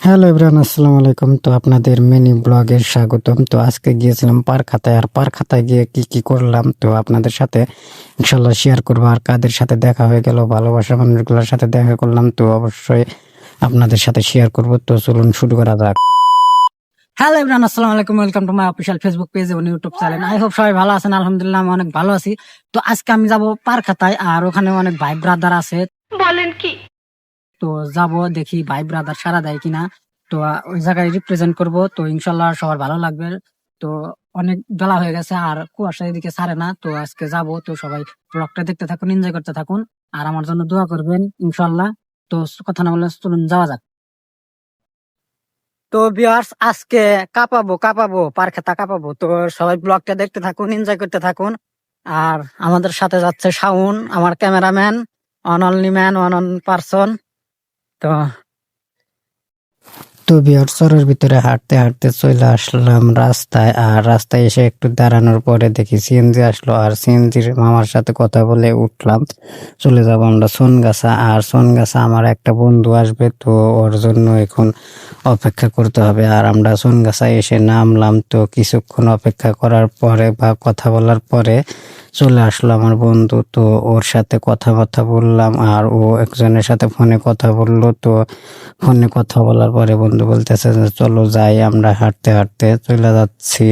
Hello Ibran আসসালামু আলাইকুম। তো আপনাদের মিনি ব্লগের স্বাগতম। তো আজকে গিয়েছিলাম পার খাতায়। আর পার খাতায় গিয়ে কি কি করলাম তো আপনাদের সাথে ইনশাল্লাহ শেয়ার করব। আর কাদের সাথে দেখা হয়ে গেল ভালোবাসা মানুষগুলোর সাথে দেখা করলাম তো অবশ্যই আপনাদের সাথে শেয়ার করব। তো চলুন শুরু করা যাক। হ্যালো ইব্রান আসসালামু আলাইকুম। Welcome to my official Facebook page এবং ইউটিউব চ্যানেল আই হোপ সবাই ভালো আছেন। আলহামদুলিল্লাহ আমি অনেক ভালো আছি। তো আজকে আমি যাব পার খাতায় আর ওখানে অনেক ভাই ব্রাদার আছে। বলেন কি? তো যাব দেখি ভাই ব্রাদার সারা দেয় কিনা। তো ওই জায়গায় রিপ্রেজেন্ট করব। তো ইনশাল্লাহ সবার ভালো লাগবে। তো অনেক বেলা হয়ে গেছে আর কুয়াশা এদিকে ছাড়ে না। তো আজকে যাব। তো সবাই ব্লগটা দেখতে থাকুন এনজয় করতে থাকুন। আর আমার জন্য দোয়া করবেন, ইনশাল্লাহ। তো কথা না বলে চলুন, যাওয়া যাক। তো বিয়ার্স আজকে কাঁপাবো কাঁপাবো, পার খেতা কাঁপাবো। তো সবাই ব্লগটা দেখতে থাকুন এনজয় করতে থাকুন। আর আমাদের সাথে যাচ্ছে শাউন আমার cameraman on only man one on person তো তো বিহার ভিতরে হাঁটতে হাঁটতে চলে আসলাম রাস্তায় আর রাস্তায় এসে একটু দাঁড়ানোর পরে দেখি সিএনজি আসলো আর সিএনজির মামার সাথে কথা বলে উঠলাম, চলে যাব আমরা সোনগাছা আর সোনগাছা আমার একটা বন্ধু আসবে তো ওর জন্য এখন অপেক্ষা করতে হবে আর আমরা সোনগাছা এসে নামলাম তো কিছুক্ষণ অপেক্ষা করার পরে বা কথা বলার পরে চলে আসলো আমার বন্ধু। তো ওর সাথে কথাবার্তা বললাম আর ও একজনের সাথে ফোনে কথা বলল। তো ফোনে কথা বলার পরে বন্ধু বলতেছে চলো যাই, আমরা হাঁটতে হাঁটতে চলে যাচ্ছি।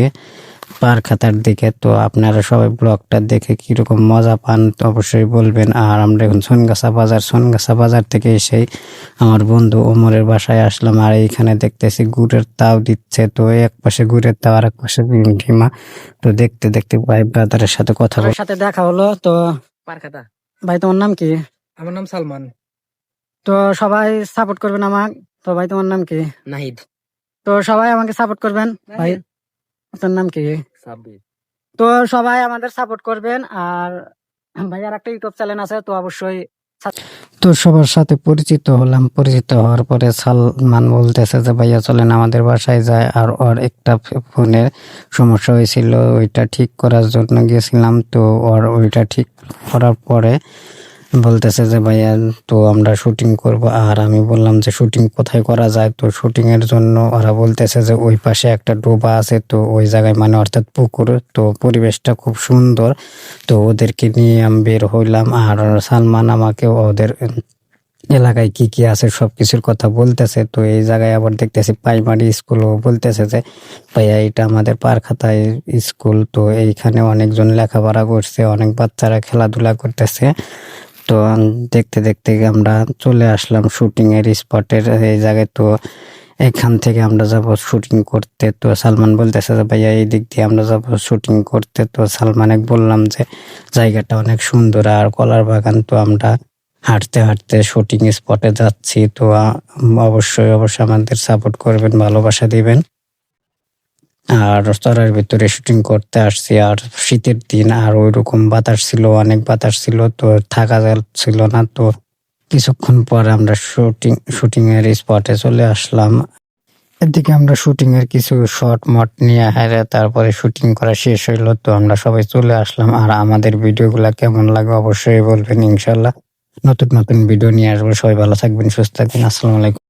পার খাতার দিকে তো আপনারা সবাই ব্লগটা দেখে কীরকম মজা পান তো অবশ্যই বলবেন। আর আমরা এখন সোনগাছা বাজার সোনগাছা বাজার থেকে এসেই আমার বন্ধু ওমরের বাসায় আসলাম। আর এইখানে দেখতেছি গুড়ের তাও দিচ্ছে তো এক পাশে গুড়ের তাও আর এক পাশে ডিমা তো দেখতে দেখতে ভাই ব্রাদারের সাথে কথা সাথে দেখা হলো তো পারখাতা ভাই তোমার নাম কি? আমার নাম সালমান। তো সবাই সাপোর্ট করবেন আমাকে। তো ভাই তোমার নাম কি? নাহিদ। তো সবাই আমাকে সাপোর্ট করবেন ভাই। আপনার নাম কি? সাব্বির। তো সবাই আমাদের সাপোর্ট করবেন আর ভাইয়ার একটা ইউটিউব চ্যানেল আছে তো অবশ্যই তো সবার সাথে পরিচিত হলাম। পরিচিত হওয়ার পরে সালমান বলতেছে যে ভাইয়া চলেন আমাদের বাসায় যায় আর ওর একটা ফোনের সমস্যা হয়েছিল ওইটা ঠিক করার জন্য গিয়েছিলাম তো ওর ওইটা ঠিক করার পরে বলতেছে যে, ভাইয়া, তো আমরা শুটিং করব। আর আমি বললাম যে শুটিং কোথায় করা যায়? তো শুটিং এর জন্য ওরা বলতেছে যে, ওই পাশে একটা ডোবা আছে। তো ওই জায়গায় মানে অর্থাৎ পুকুর। তো পরিবেশটা খুব সুন্দর। তো ওদেরকে নিয়ে আমি বের হইলাম। আর সালমান আমাকে ওদের এলাকায় কি কি আছে সব কিছুর কথা বলতেছে। তো এই জায়গায় আবার দেখতেছি প্রাইমারি স্কুলও বলতেছে যে, ভাইয়া, এটা আমাদের পারখাতায় স্কুল। তো এইখানে অনেকজন লেখাপড়া করছে, অনেক বাচ্চারা খেলাধুলা করতেছে। তো দেখতে দেখতে আমরা চলে আসলাম শুটিং এর স্পটের এই জায়গায় তো এখান থেকে আমরা যাব শুটিং করতে। তো সালমান বলতেছে যে, ভাইয়া, এই দিক দিয়ে আমরা যাব শুটিং করতে। তো সালমানে বললাম যে, জায়গাটা অনেক সুন্দর আর কলার বাগান। তো আমরা হাঁটতে হাঁটতে শুটিং স্পটে যাচ্ছি। তো অবশ্যই অবশ্যই আমাদের সাপোর্ট করবেন, ভালোবাসা দিবেন। আর চরার ভিতরে শুটিং করতে আসছি, আর শীতের দিন, আর ওই রকম বাতাস ছিল, অনেক বাতাস ছিল, তো থাকা ছিল না, তো কিছুক্ষণ পর আমরা শুটিং শুটিং এর স্পটে চলে আসলাম। এদিকে আমরা শুটিং এর কিছু শর্ট মট নিয়ে হারে তারপরে শুটিং করা শেষ হইল, তো আমরা সবাই চলে আসলাম। আর আমাদের ভিডিওগুলো কেমন লাগে অবশ্যই বলবেন ইনশাল্লাহ নতুন নতুন ভিডিও নিয়ে আসব, সবাই ভালো থাকবেন, সুস্থ থাকবেন, আসসালামু আলাইকুম।